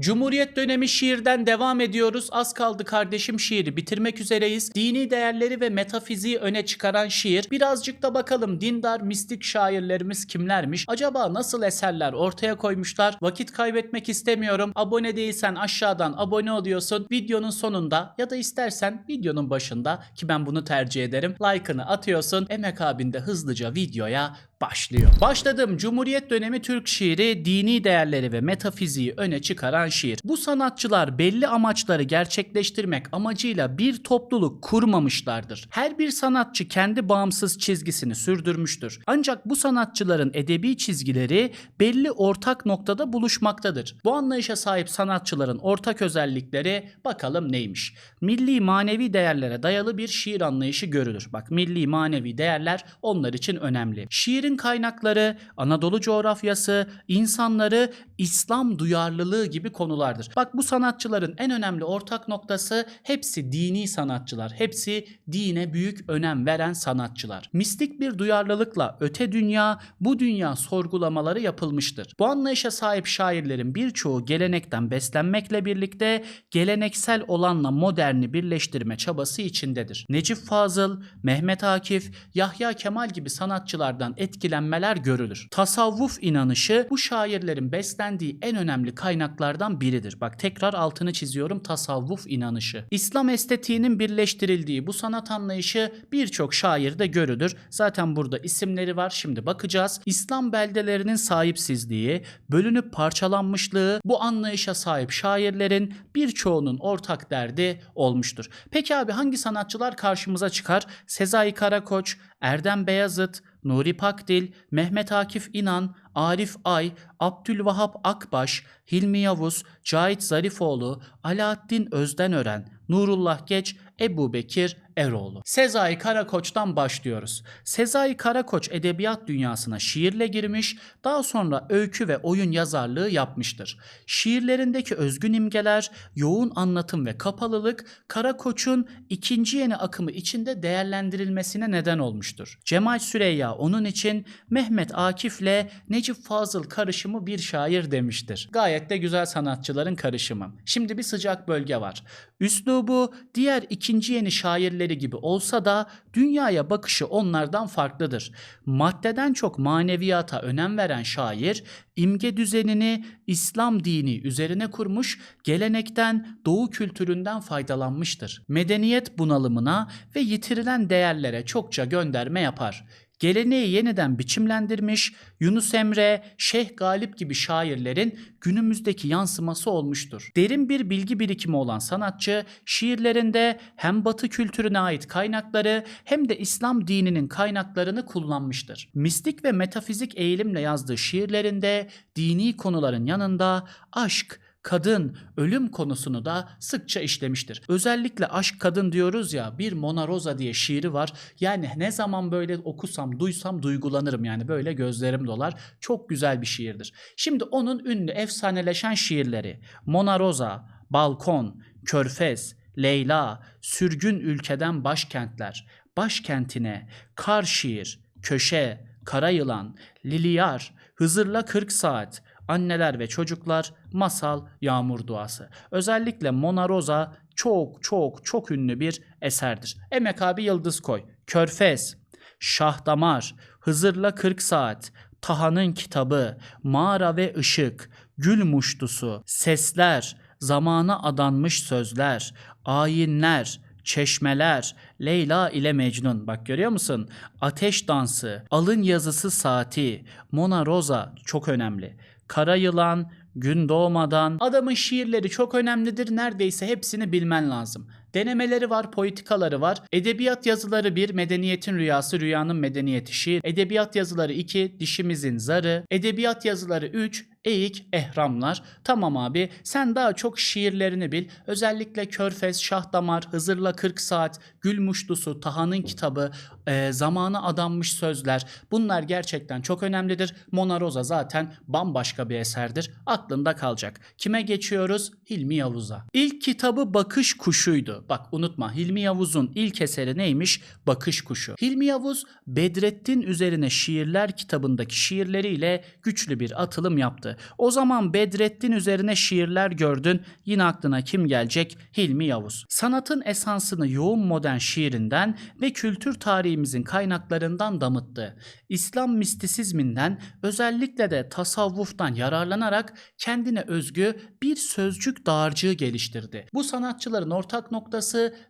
Cumhuriyet dönemi şiirden devam ediyoruz. Az kaldı kardeşim şiiri bitirmek üzereyiz. Dini değerleri ve metafiziği öne çıkaran şiir. Birazcık da bakalım dindar mistik şairlerimiz kimlermiş? Acaba nasıl eserler ortaya koymuşlar? Vakit kaybetmek istemiyorum. Abone değilsen aşağıdan abone oluyorsun. Videonun sonunda ya da istersen videonun başında ki ben bunu tercih ederim. Like'ını atıyorsun. Emek abinde hızlıca videoya başlıyor. Başladım. Cumhuriyet dönemi Türk şiiri dini değerleri ve metafiziği öne çıkaran şiir. Bu sanatçılar belli amaçları gerçekleştirmek amacıyla bir topluluk kurmamışlardır. Her bir sanatçı kendi bağımsız çizgisini sürdürmüştür. Ancak bu sanatçıların edebi çizgileri belli ortak noktada buluşmaktadır. Bu anlayışa sahip sanatçıların ortak özellikleri bakalım neymiş? Milli manevi değerlere dayalı bir şiir anlayışı görülür. Bak milli manevi değerler onlar için önemli. Şiirin kaynakları, Anadolu coğrafyası, insanları, İslam duyarlılığı gibi konulardır. Bak bu sanatçıların en önemli ortak noktası hepsi dini sanatçılar. Hepsi dine büyük önem veren sanatçılar. Mistik bir duyarlılıkla öte dünya, bu dünya sorgulamaları yapılmıştır. Bu anlayışa sahip şairlerin birçoğu gelenekten beslenmekle birlikte geleneksel olanla moderni birleştirme çabası içindedir. Necip Fazıl, Mehmet Akif, Yahya Kemal gibi sanatçılardan etkilenmeler görülür. Tasavvuf inanışı bu şairlerin beslendiği en önemli kaynaklardan biridir. Bak tekrar altını çiziyorum tasavvuf inanışı. İslam estetiğinin birleştirildiği bu sanat anlayışı birçok şairde görülür. Zaten burada isimleri var. Şimdi bakacağız. İslam beldelerinin sahipsizliği, bölünüp parçalanmışlığı bu anlayışa sahip şairlerin birçoğunun ortak derdi olmuştur. Peki abi hangi sanatçılar karşımıza çıkar? Sezai Karakoç, Erdem Beyazıt, Nuri Pakdil, Mehmet Akif İnan, Arif Ay, Abdülvahap Akbaş, Hilmi Yavuz, Cahit Zarifoğlu, Alaaddin Özdenören, Nurullah Geç, Ebu Bekir Eroğlu. Sezai Karakoç'tan başlıyoruz. Sezai Karakoç edebiyat dünyasına şiirle girmiş, daha sonra öykü ve oyun yazarlığı yapmıştır. Şiirlerindeki özgün imgeler, yoğun anlatım ve kapalılık Karakoç'un ikinci yeni akımı içinde değerlendirilmesine neden olmuştur. Cemal Süreyya onun için Mehmet Akif'le Necip Fazıl karışımı bir şair demiştir. Gayet de güzel sanatçıların karışımı. Şimdi bir sıcak bölge var. Üslubu diğer ikinci yeni şairleri gibi olsa da dünyaya bakışı onlardan farklıdır. Maddeden çok maneviyata önem veren şair, imge düzenini İslam dini üzerine kurmuş, gelenekten, doğu kültüründen faydalanmıştır. Medeniyet bunalımına ve yitirilen değerlere çokça gönderme yapar geleneği yeniden biçimlendirmiş, Yunus Emre, Şeyh Galip gibi şairlerin günümüzdeki yansıması olmuştur. Derin bir bilgi birikimi olan sanatçı, şiirlerinde hem Batı kültürüne ait kaynakları hem de İslam dininin kaynaklarını kullanmıştır. Mistik ve metafizik eğilimle yazdığı şiirlerinde dini konuların yanında aşk, kadın, ölüm konusunu da sıkça işlemiştir. Özellikle aşk kadın diyoruz ya bir Mona Rosa diye şiiri var. Yani ne zaman böyle okusam, duysam duygulanırım yani böyle gözlerim dolar. Çok güzel bir şiirdir. Şimdi onun ünlü efsaneleşen şiirleri Mona Rosa, Balkon, Körfez, Leyla, Sürgün Ülkeden Başkentler, Başkentine, Kar Şiir, Köşe, Kara Yılan, Liliyar, Hızırla 40 Saat, Anneler ve Çocuklar, Masal, Yağmur Duası. Özellikle Mona Rosa çok çok çok ünlü bir eserdir. Emek abi yıldız koy. Körfez, Şahdamar, Hızırla 40 Saat, Taha'nın Kitabı, Mağara ve Işık, Gül Muştusu, Sesler, Zamana Adanmış Sözler, Ayinler, Çeşmeler, Leyla ile Mecnun. Bak görüyor musun? Ateş Dansı, Alın Yazısı Saati, Mona Rosa çok önemli. Kara Yılan, Gün Doğmadan. Adamın şiirleri çok önemlidir. Neredeyse hepsini bilmen lazım. Denemeleri var, politikaları var. Edebiyat yazıları 1, medeniyetin rüyası, rüyanın medeniyeti şiir. Edebiyat yazıları 2, dişimizin zarı. Edebiyat yazıları 3, eğik, ehramlar. Tamam abi sen daha çok şiirlerini bil. Özellikle Körfez, Şahdamar, Hızırla 40 Saat, Gül Muşlusu, Taha'nın kitabı, e, zamana adanmış sözler. Bunlar gerçekten çok önemlidir. Mona Rosa zaten bambaşka bir eserdir. Aklında kalacak. Kime geçiyoruz? Hilmi Yavuz'a. İlk kitabı Bakış Kuşu'ydu. Bak unutma Hilmi Yavuz'un ilk eseri neymiş? Bakış kuşu. Hilmi Yavuz Bedrettin üzerine şiirler kitabındaki şiirleriyle güçlü bir atılım yaptı. O zaman Bedrettin üzerine şiirler gördün. Yine aklına kim gelecek? Hilmi Yavuz. Sanatın esansını yoğun modern şiirinden ve kültür tarihimizin kaynaklarından damıttı. İslam mistisizminden özellikle de tasavvuftan yararlanarak kendine özgü bir sözcük dağarcığı geliştirdi. Bu sanatçıların ortak noktası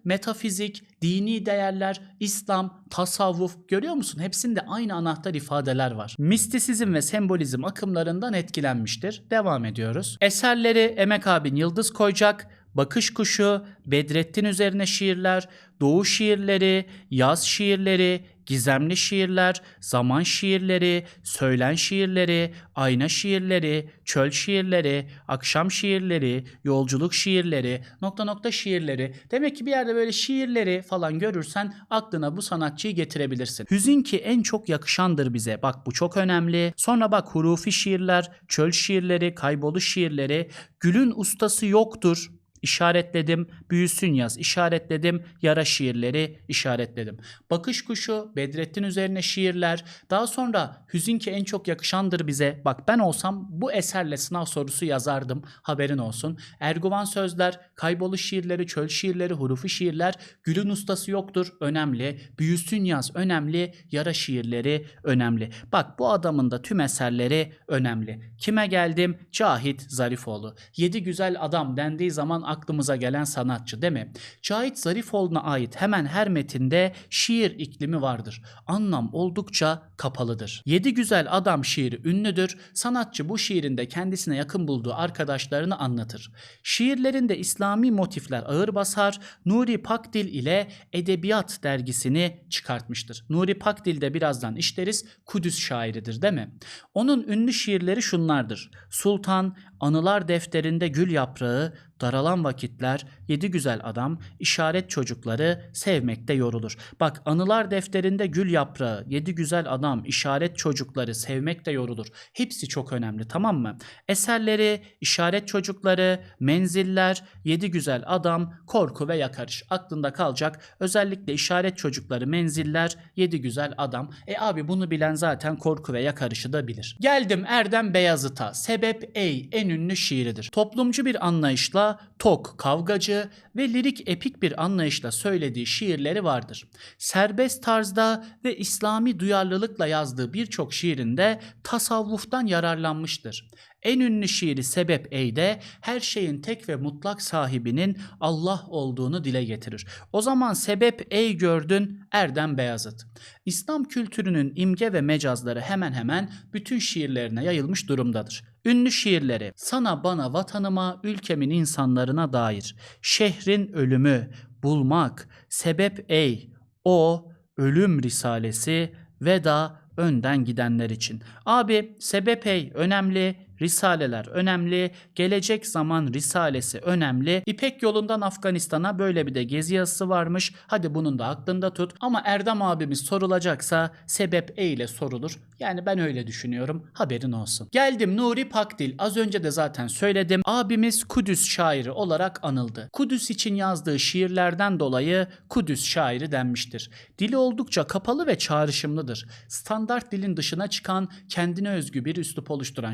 metafizik, dini değerler, İslam, tasavvuf görüyor musun? Hepsinde aynı anahtar ifadeler var. Mistisizm ve sembolizm akımlarından etkilenmiştir. Devam ediyoruz. Eserleri Emek abin Yıldız Koyacak, Bakış Kuşu, Bedrettin üzerine şiirler, Doğu şiirleri, yaz şiirleri, gizemli şiirler, zaman şiirleri, söylen şiirleri, ayna şiirleri, çöl şiirleri, akşam şiirleri, yolculuk şiirleri, nokta nokta şiirleri. Demek ki bir yerde böyle şiirleri falan görürsen aklına bu sanatçıyı getirebilirsin. Hüzün ki en çok yakışandır bize. Bak bu çok önemli. Sonra bak hurufi şiirler, çöl şiirleri, kayboluş şiirleri, gülün ustası yoktur. İşaretledim. Büyüsün yaz. İşaretledim. Yara şiirleri işaretledim. Bakış kuşu, Bedrettin üzerine şiirler. Daha sonra hüzün ki en çok yakışandır bize. Bak ben olsam bu eserle sınav sorusu yazardım. Haberin olsun. Erguvan sözler, kayboluş şiirleri, çöl şiirleri, hurufi şiirler. Gülün ustası yoktur. Önemli. Büyüsün yaz. Önemli. Yara şiirleri önemli. Bak bu adamın da tüm eserleri önemli. Kime geldim? Cahit Zarifoğlu. Yedi güzel adam dendiği zaman aklımıza gelen sanatçı değil mi? Cahit Zarifoğlu'na ait hemen her metinde şiir iklimi vardır. Anlam oldukça kapalıdır. Yedi güzel adam şiiri ünlüdür. Sanatçı bu şiirinde kendisine yakın bulduğu arkadaşlarını anlatır. Şiirlerinde İslami motifler ağır basar. Nuri Pakdil ile Edebiyat dergisini çıkartmıştır. Nuri Pakdil de birazdan işleriz. Kudüs şairidir değil mi? Onun ünlü şiirleri şunlardır. Sultan, Anılar defterinde gül yaprağı, daralan vakitler, yedi güzel adam, işaret çocukları sevmekte yorulur. Bak anılar defterinde gül yaprağı, yedi güzel adam, işaret çocukları sevmekte yorulur. Hepsi çok önemli tamam mı? Eserleri, işaret çocukları, menziller, yedi güzel adam, korku ve yakarış. Aklında kalacak özellikle işaret çocukları, menziller, yedi güzel adam. E abi bunu bilen zaten korku ve yakarışı da bilir. Geldim Erdem Beyazıt'a. Sebep Ey en ünlü şiiridir. Toplumcu bir anlayışla tok, kavgacı ve lirik epik bir anlayışla söylediği şiirleri vardır. Serbest tarzda ve İslami duyarlılıkla yazdığı birçok şiirinde tasavvuftan yararlanmıştır. En ünlü şiiri Sebep Ey'de her şeyin tek ve mutlak sahibinin Allah olduğunu dile getirir. O zaman Sebep Ey gördün Erdem Beyazıt. İslam kültürünün imge ve mecazları hemen hemen bütün şiirlerine yayılmış durumdadır. Ünlü şiirleri Sana bana vatanıma ülkemin insanlarına dair Şehrin ölümü Bulmak Sebep ey O Ölüm Risalesi Veda önden gidenler için. Abi sebep ey önemli, risaleler önemli, gelecek zaman risalesi önemli. İpek yolundan Afganistan'a böyle bir de gezi yazısı varmış. Hadi bunun da aklında tut. Ama Erdem abimiz sorulacaksa sebep e ile sorulur. Yani ben öyle düşünüyorum. Haberin olsun. Geldim Nuri Pakdil. Az önce de zaten söyledim. Abimiz Kudüs şairi olarak anıldı. Kudüs için yazdığı şiirlerden dolayı Kudüs şairi denmiştir. Dili oldukça kapalı ve çağrışımlıdır. Standart dilin dışına çıkan, kendine özgü bir üslup oluşturan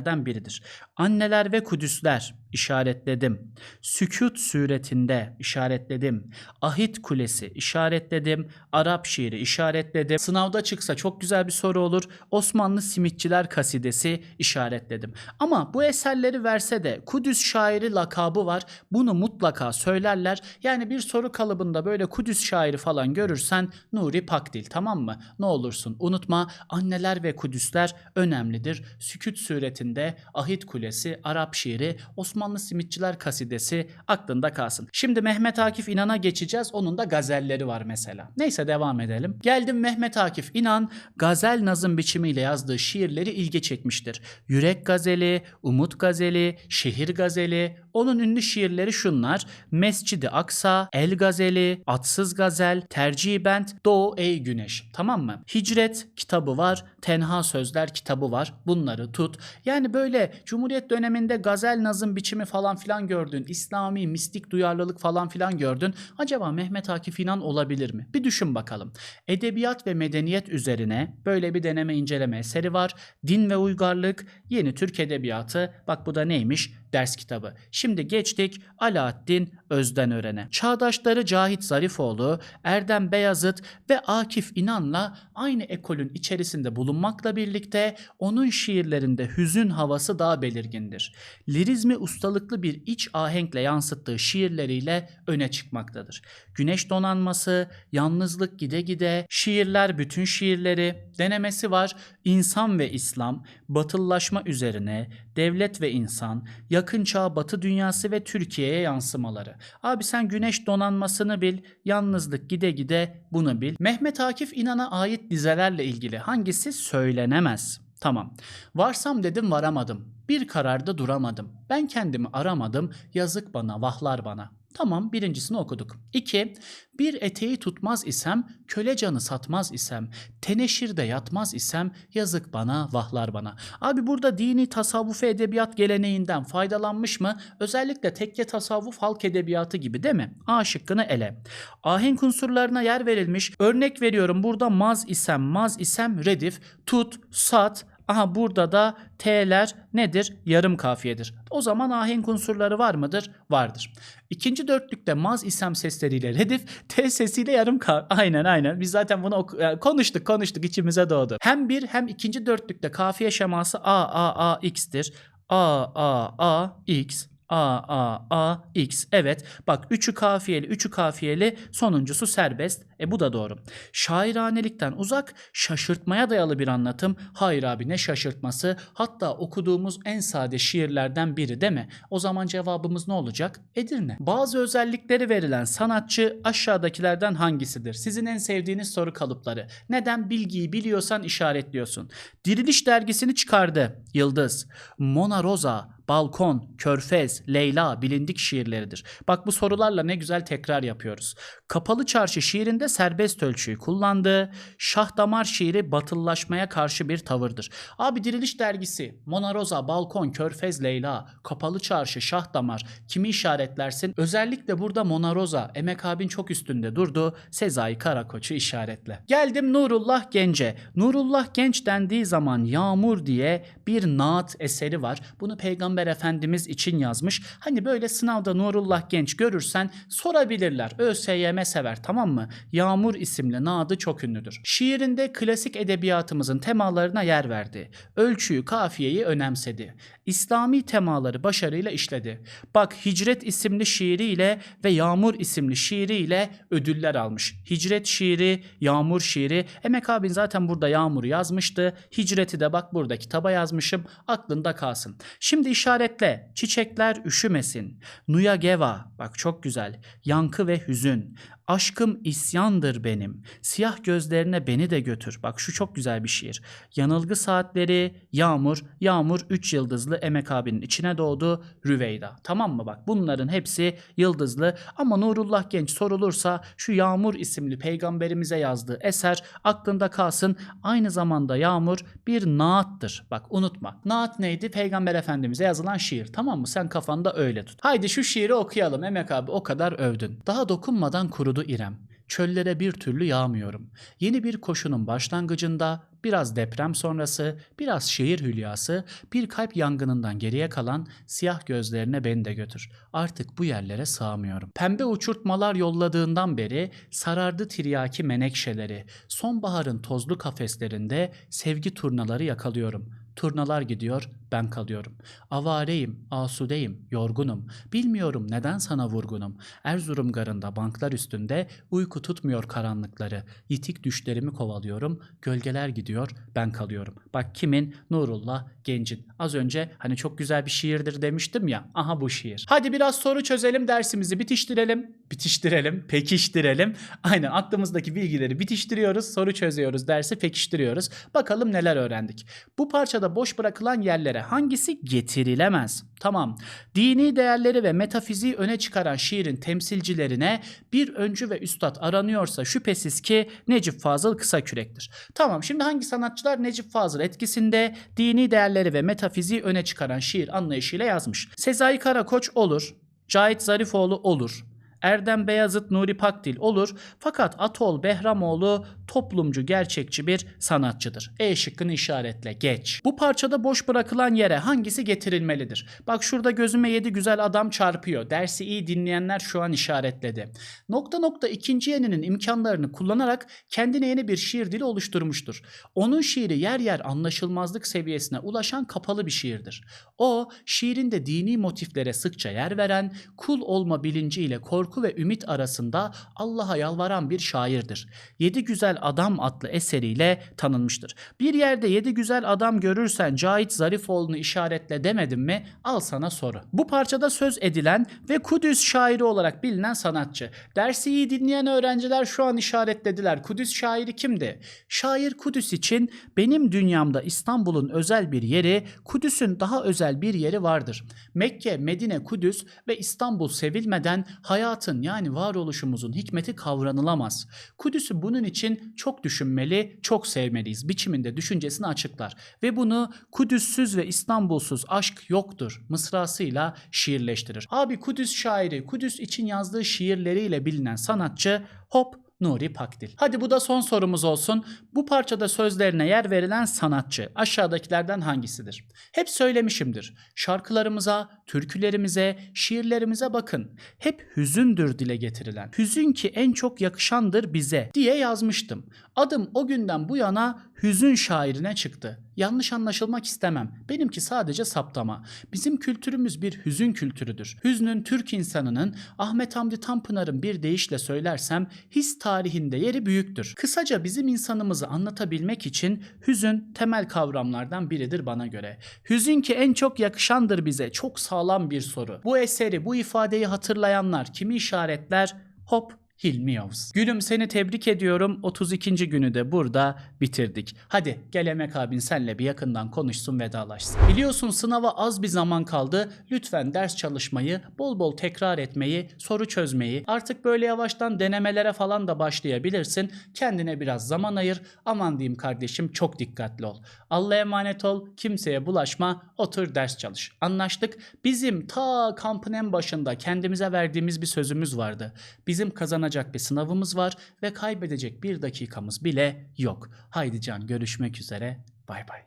şairlerden biridir. Anneler ve Kudüsler işaretledim. Sükut suretinde işaretledim. Ahit Kulesi işaretledim. Arap şiiri işaretledim. Sınavda çıksa çok güzel bir soru olur. Osmanlı Simitçiler Kasidesi işaretledim. Ama bu eserleri verse de Kudüs şairi lakabı var. Bunu mutlaka söylerler. Yani bir soru kalıbında böyle Kudüs şairi falan görürsen Nuri Pakdil tamam mı? Ne olursun unutma anneler ve Kudüsler önemlidir. Sükut suretinde Ahit Kulesi, Arap şiiri, Osmanlı Simitçiler Kasidesi aklında kalsın. Şimdi Mehmet Akif İnan'a geçeceğiz. Onun da gazelleri var mesela. Neyse devam edelim. Geldim Mehmet Akif İnan gazel nazım biçimiyle yazdığı şiirleri ilgi çekmiştir. Yürek gazeli, Umut gazeli, Şehir gazeli, onun ünlü şiirleri şunlar. Mescidi Aksa, El Gazeli, Atsız Gazel, Tercih Bent, Doğu Ey Güneş. Tamam mı? Hicret kitabı var, Tenha Sözler kitabı var. Bunları tut. Yani böyle Cumhuriyet döneminde gazel nazım biçimi falan filan gördün. İslami mistik duyarlılık falan filan gördün. Acaba Mehmet Akif İnan olabilir mi? Bir düşün bakalım. Edebiyat ve medeniyet üzerine böyle bir deneme inceleme eseri var. Din ve uygarlık, yeni Türk edebiyatı. Bak bu da neymiş? Ders kitabı. Şimdi geçtik Alaaddin Özdenören'e. Çağdaşları Cahit Zarifoğlu, Erdem Beyazıt ve Akif İnan'la aynı ekolün içerisinde bulunmakla birlikte onun şiirlerinde hüzün havası daha belirgindir. Lirizmi ustalıklı bir iç ahenkle yansıttığı şiirleriyle öne çıkmaktadır. Güneş donanması, yalnızlık gide gide, şiirler bütün şiirleri, denemesi var. İnsan ve İslam, batıllaşma üzerine, devlet ve insan, yakın çağ batı dünyası ve Türkiye'ye yansımaları. Abi sen güneş donanmasını bil, yalnızlık gide gide bunu bil. Mehmet Akif İnan'a ait dizelerle ilgili hangisi söylenemez? Tamam. Varsam dedim varamadım. Bir kararda duramadım. Ben kendimi aramadım. Yazık bana, vahlar bana. Tamam birincisini okuduk. 2. Bir eteği tutmaz isem, köle canı satmaz isem, teneşirde yatmaz isem, yazık bana, vahlar bana. Abi burada dini tasavvufi edebiyat geleneğinden faydalanmış mı? Özellikle tekke tasavvuf halk edebiyatı gibi değil mi? A şıkkını ele. Ahenk unsurlarına yer verilmiş. Örnek veriyorum burada maz isem, maz isem redif, tut, sat, Aha burada da T'ler nedir? Yarım kafiyedir. O zaman ahenk unsurları var mıdır? Vardır. İkinci dörtlükte maz isem sesleriyle redif, T sesiyle yarım kafiye. Aynen aynen. Biz zaten bunu konuştuk konuştuk içimize doğdu. Hem bir hem ikinci dörtlükte kafiye şeması A A A X'tir. A A A X A A A X. Evet. Bak üçü kafiyeli, üçü kafiyeli, sonuncusu serbest. E bu da doğru. Şairanelikten uzak, şaşırtmaya dayalı bir anlatım. Hayır abi ne şaşırtması? Hatta okuduğumuz en sade şiirlerden biri değil mi? O zaman cevabımız ne olacak? Edirne. Bazı özellikleri verilen sanatçı aşağıdakilerden hangisidir? Sizin en sevdiğiniz soru kalıpları. Neden bilgiyi biliyorsan işaretliyorsun. Diriliş dergisini çıkardı. Yıldız. Mona Rosa, Balkon, Körfez, Leyla bilindik şiirleridir. Bak bu sorularla ne güzel tekrar yapıyoruz. Kapalı Çarşı şiirinde serbest ölçüyü kullandı. Şah Damar şiiri batıllaşmaya karşı bir tavırdır. Abi Diriliş dergisi, Mona Rosa, Balkon, Körfez, Leyla, Kapalı Çarşı, Şah Damar kimi işaretlersin? Özellikle burada Mona Rosa, Emek abin çok üstünde durdu. Sezai Karakoç'u işaretle. Geldim Nurullah Genç'e. Nurullah Genç dendiği zaman Yağmur diye bir naat eseri var. Bunu Peygamber Efendimiz için yazmış. Hani böyle sınavda Nurullah Genç görürsen sorabilirler. ÖSYM sever tamam mı? Yağmur isimli naadı çok ünlüdür. Şiirinde klasik edebiyatımızın temalarına yer verdi. Ölçüyü, kafiyeyi önemsedi. İslami temaları başarıyla işledi. Bak Hicret isimli şiiriyle ve Yağmur isimli şiiriyle ödüller almış. Hicret şiiri, Yağmur şiiri. Emek abin zaten burada Yağmur'u yazmıştı. Hicret'i de bak burada kitaba yazmışım. Aklında kalsın. Şimdi işaretle. Çiçekler üşümesin. Nuya Geva. Bak çok güzel. Yankı ve hüzün. Aşkım isyandır benim. Siyah gözlerine beni de götür. Bak şu çok güzel bir şiir. Yanılgı saatleri, Yağmur, Yağmur 3 yıldızlı Emek abinin içine doğdu Rüveyda. Tamam mı bak bunların hepsi yıldızlı ama Nurullah Genç sorulursa şu Yağmur isimli peygamberimize yazdığı eser aklında kalsın. Aynı zamanda Yağmur bir naattır. Bak unutma. Naat neydi? Peygamber Efendimiz'e yazılan şiir. Tamam mı? Sen kafanda öyle tut. Haydi şu şiiri okuyalım Emek abi o kadar övdün. Daha dokunmadan kurudu İrem. Çöllere bir türlü yağmıyorum. Yeni bir koşunun başlangıcında biraz deprem sonrası, biraz şehir hülyası, bir kalp yangınından geriye kalan siyah gözlerine beni de götür. Artık bu yerlere sığamıyorum. Pembe uçurtmalar yolladığından beri sarardı tiryaki menekşeleri. Sonbaharın tozlu kafeslerinde sevgi turnaları yakalıyorum. Turnalar gidiyor, ben kalıyorum. Avareyim, asudeyim, yorgunum. Bilmiyorum neden sana vurgunum. Erzurum garında banklar üstünde uyku tutmuyor karanlıkları. Yitik düşlerimi kovalıyorum. Gölgeler gidiyor, ben kalıyorum. Bak kimin? Nurullah Genc'in. Az önce hani çok güzel bir şiirdir demiştim ya. Aha bu şiir. Hadi biraz soru çözelim dersimizi bitiştirelim. bitiştirelim, pekiştirelim. Aynen aklımızdaki bilgileri bitiştiriyoruz, soru çözüyoruz, dersi pekiştiriyoruz. Bakalım neler öğrendik. Bu parçada boş bırakılan yerlere hangisi getirilemez? Tamam. Dini değerleri ve metafiziği öne çıkaran şiirin temsilcilerine bir öncü ve üstad aranıyorsa şüphesiz ki Necip Fazıl Kısakürek'tir. Tamam şimdi hangi sanatçılar Necip Fazıl etkisinde dini değerleri ve metafiziği öne çıkaran şiir anlayışıyla yazmış? Sezai Karakoç olur. Cahit Zarifoğlu olur. Erdem Beyazıt Nuri Pakdil olur. Fakat Atol Behramoğlu toplumcu gerçekçi bir sanatçıdır. E şıkkını işaretle geç. Bu parçada boş bırakılan yere hangisi getirilmelidir? Bak şurada gözüme yedi güzel adam çarpıyor. Dersi iyi dinleyenler şu an işaretledi. Nokta nokta ikinci yeninin imkanlarını kullanarak kendine yeni bir şiir dili oluşturmuştur. Onun şiiri yer yer anlaşılmazlık seviyesine ulaşan kapalı bir şiirdir. O şiirinde dini motiflere sıkça yer veren, kul olma bilinciyle korku ve ümit arasında Allah'a yalvaran bir şairdir. Yedi Güzel Adam adlı eseriyle tanınmıştır. Bir yerde yedi güzel adam görürsen Cahit Zarifoğlu'nu işaretle demedim mi? Al sana soru. Bu parçada söz edilen ve Kudüs şairi olarak bilinen sanatçı. Dersi iyi dinleyen öğrenciler şu an işaretlediler. Kudüs şairi kimdi? Şair Kudüs için benim dünyamda İstanbul'un özel bir yeri, Kudüs'ün daha özel bir yeri vardır. Mekke, Medine, Kudüs ve İstanbul sevilmeden hayatın yani varoluşumuzun hikmeti kavranılamaz. Kudüs'ü bunun için çok düşünmeli, çok sevmeliyiz. Biçiminde düşüncesini açıklar. Ve bunu Kudüs'süz ve İstanbulsuz aşk yoktur mısrasıyla şiirleştirir. Abi Kudüs şairi, Kudüs için yazdığı şiirleriyle bilinen sanatçı hop Nuri Pakdil. Hadi bu da son sorumuz olsun. Bu parçada sözlerine yer verilen sanatçı aşağıdakilerden hangisidir? Hep söylemişimdir. Şarkılarımıza, türkülerimize, şiirlerimize bakın. Hep hüzündür dile getirilen. Hüzün ki en çok yakışandır bize diye yazmıştım. Adım o günden bu yana hüzün şairine çıktı. Yanlış anlaşılmak istemem. Benimki sadece saptama. Bizim kültürümüz bir hüzün kültürüdür. Hüznün Türk insanının Ahmet Hamdi Tanpınar'ın bir deyişle söylersem his tarihinde yeri büyüktür. Kısaca bizim insanımızı anlatabilmek için hüzün temel kavramlardan biridir bana göre. Hüzün ki en çok yakışandır bize. Çok sağlam bir soru. Bu eseri, bu ifadeyi hatırlayanlar kimi işaretler? Hop Hilmi Yavuz. Gülüm seni tebrik ediyorum. 32. günü de burada bitirdik. Hadi gel Emek abin senle bir yakından konuşsun vedalaşsın. Biliyorsun sınava az bir zaman kaldı. Lütfen ders çalışmayı, bol bol tekrar etmeyi, soru çözmeyi, artık böyle yavaştan denemelere falan da başlayabilirsin. Kendine biraz zaman ayır. Aman diyeyim kardeşim çok dikkatli ol. Allah'a emanet ol. Kimseye bulaşma. Otur ders çalış. Anlaştık. Bizim ta kampın en başında kendimize verdiğimiz bir sözümüz vardı. Bizim kazanacak bir sınavımız var ve kaybedecek bir dakikamız bile yok. Haydi can görüşmek üzere. Bay bay.